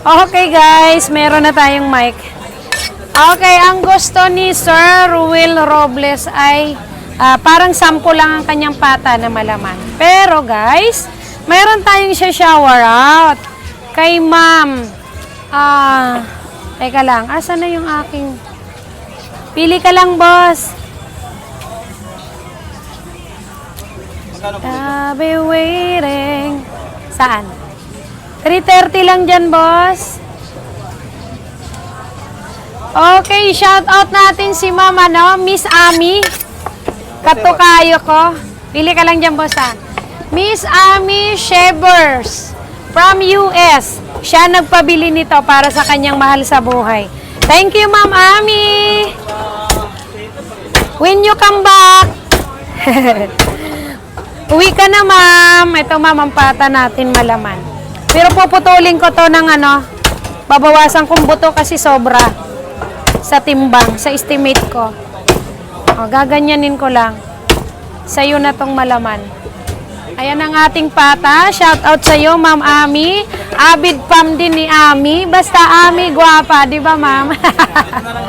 Okay guys, meron na tayong mic. Okay, ang gusto ni Sir Ruel Robles ay ah, parang sample lang ang kanyang pata na malaman. Pero guys, meron tayong siya shower out. Kay ma'am, ah, teka lang, asa na yung aking... Pili ka lang, boss. I'll be waiting. Saan? 3.30 lang dyan, boss. Okay, shout out natin si Mama, no? Miss Ami. Katukayo ko. Pili ka lang dyan, boss, ha? Miss Ami Shevers from US. Siya nagpabili nito para sa kanyang mahal sa buhay. Thank you, Ma'am Ami. When you come back. Uwi ka na, ma'am. Ito, ma'am, ang pata natin malaman. Pero puputulin ko to ng ano, babawasan kong buto kasi sobra sa timbang, sa estimate ko. O, gaganyanin ko lang. Sa'yo na tong malaman. Ayan ang ating pata. Shout out sa iyo, Ma'am Ami. Avid pam din ni Ami. Basta Ami, gwapa, di ba, ma'am?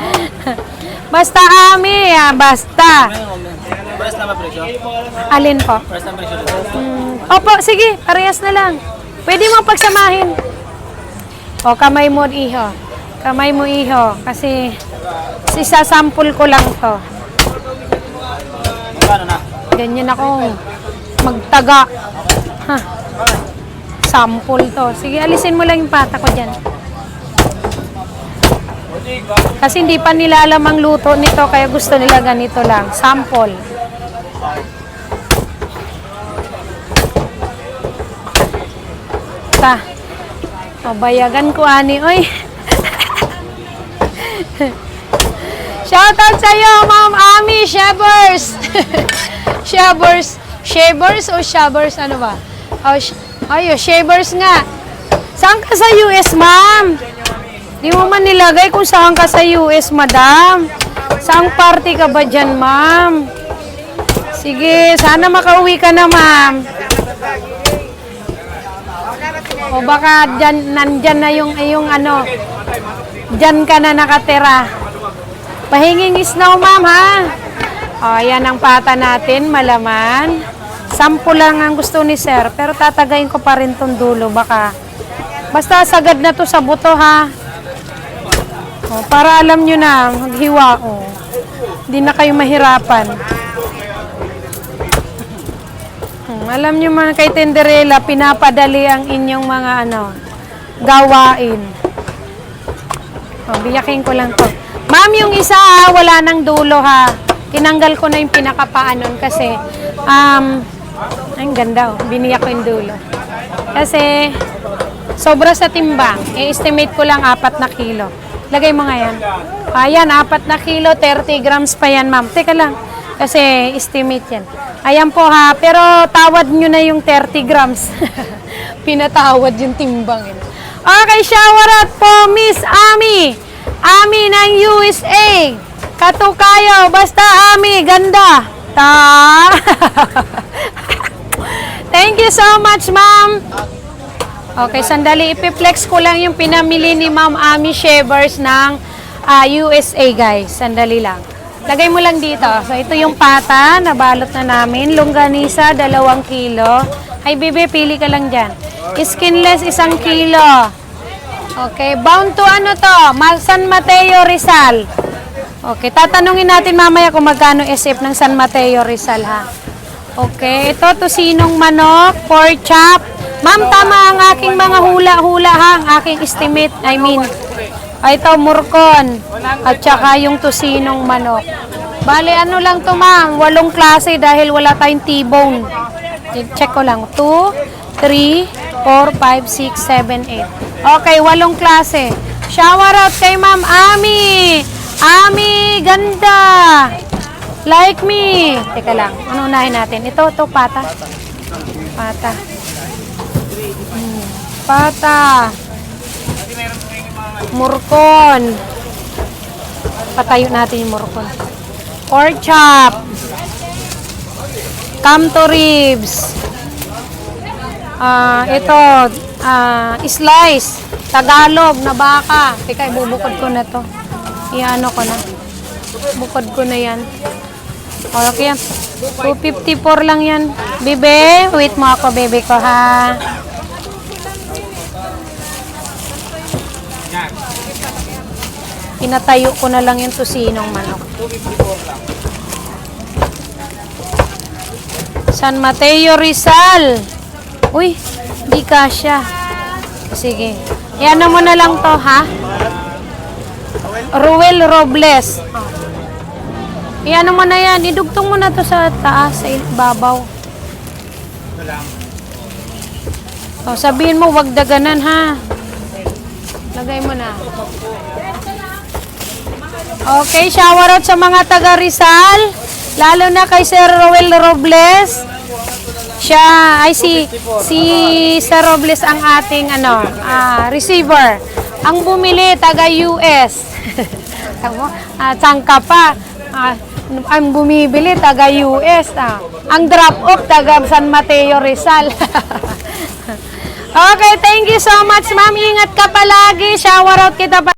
basta Ami, ah, basta. Alin po? Pares na presyo. Mm, opo, sige, parehas na lang. Pwede mo pagsamahin. O, kamay mo, iho. Kamay mo, iho. Kasi, isasampul ko lang to. Ganyan ako magtaga. Ha. Sample to. Sige, alisin mo lang yung pata ko dyan. Kasi hindi pa nila alam ang luto nito, kaya gusto nila ganito lang. Sample. Ta. Pabayagan ko, ani. Oy. Shoutout sa'yo, Ma'am Ami Shabers. Shabers. Shabers o Shabers? Ano ba? Oh, Ayo, Shabers nga. Saan ka sa US, ma'am? Di mo man nilagay kung saan ka sa US, madam. Saang party ka ba dyan, ma'am? Sige, sana makauwi ka na, ma'am. O baka dyan, nandyan na yung, yung ano, dyan ka na nakatira. Pahinging snow, ma'am, ha? O, yan ang pata natin, malaman. Sampo lang ang gusto ni sir, pero tatagayin ko pa rin tong dulo, baka. Basta sagad na to sa buto, ha? O, para alam nyo na, maghiwa, o. Hindi na kayo mahirapan. Hmm, alam nyo mga kay Tenderella, pinapadali ang inyong mga ano, gawain. O, biyakin ko lang to. Ma'am, yung isa ha, wala nang dulo ha. Tinanggal ko na yung pinakapaanon kasi, um, ay, ang ganda oh. Biniyak ko yung dulo. Kasi, sobra sa timbang. I-estimate ko lang apat na kilo. Lagay mo nga yan. Ayan, apat na kilo, 30 grams pa yan, ma'am. Teka lang, kasi estimate yan. Ayan po ha, pero tawad nyo na yung 30 grams. Pinatawad yung timbang. eh. Okay, shower out po, Miss Ami. Ami ng USA. Katukayo, basta Ami, ganda. Ta. Thank you so much, ma'am. Okay, sandali. Ipiplex ko lang yung pinamili ni Ma'am Ami Shevers ng ah, USA, guys. Sandali lang. Lagay mo lang dito. So, ito yung pata. Nabalot na namin. Longganisa, dalawang kilo. Ay, bebe, pili ka lang dyan. Skinless, isang kilo. Okay, bound to ano to? San Mateo Rizal. Okay, tatanungin natin mamaya kung magkano SF ng San Mateo Rizal ha. Okay, ito tosinong manok, pork chop. Ma'am, tama ang aking mga hula-hula ha, ang aking estimate, I mean. Ay, ito, murkon. At saka yung tosinong manok. Bale, ano lang to ma'am, walong klase dahil wala tayong T-bone. Check ko lang. 2, 3, 4, 5, 6, 7, 8. Okay, walong klase. Shower out kay Ma'am Ami. Ami, ganda. Like me. Teka lang, ano unahin natin? Ito, ito, pata. Pata. Hmm, Pata. Murkon. Patayo natin yung murkon. Pork chop. Camto ribs. Ah, ito, ah, slice, Tagalog na baka. Teka, ibubukod ko na to. Iano ko na. Bukod ko na yan. Okay yan. 254 lang yan. Bebe, wait mo ako, bebe ko, ha? Pinatayo ko na lang yung tusinong manok. San Mateo Rizal. Uy, di kasya. Sige. Yan mo na lang to, ha? Ruel Robles. Iyan mo na yan. Idugtong mo na to sa taas, sa babaw. O, sabihin mo, wag daganan, ha? Lagay mo na. Okay, shower out sa mga taga Rizal. Lalo na kay Sir Roel Robles. Siya, ay si, si Sir Robles ang ating ano, ah, receiver. Ang bumili, taga US. Tamo, ah, tsangka pa. Ah, ang bumibili, taga US. Ah. Ang drop-off, taga San Mateo Rizal. okay, thank you so much, ma'am. Ingat ka palagi. Shower out kita pa.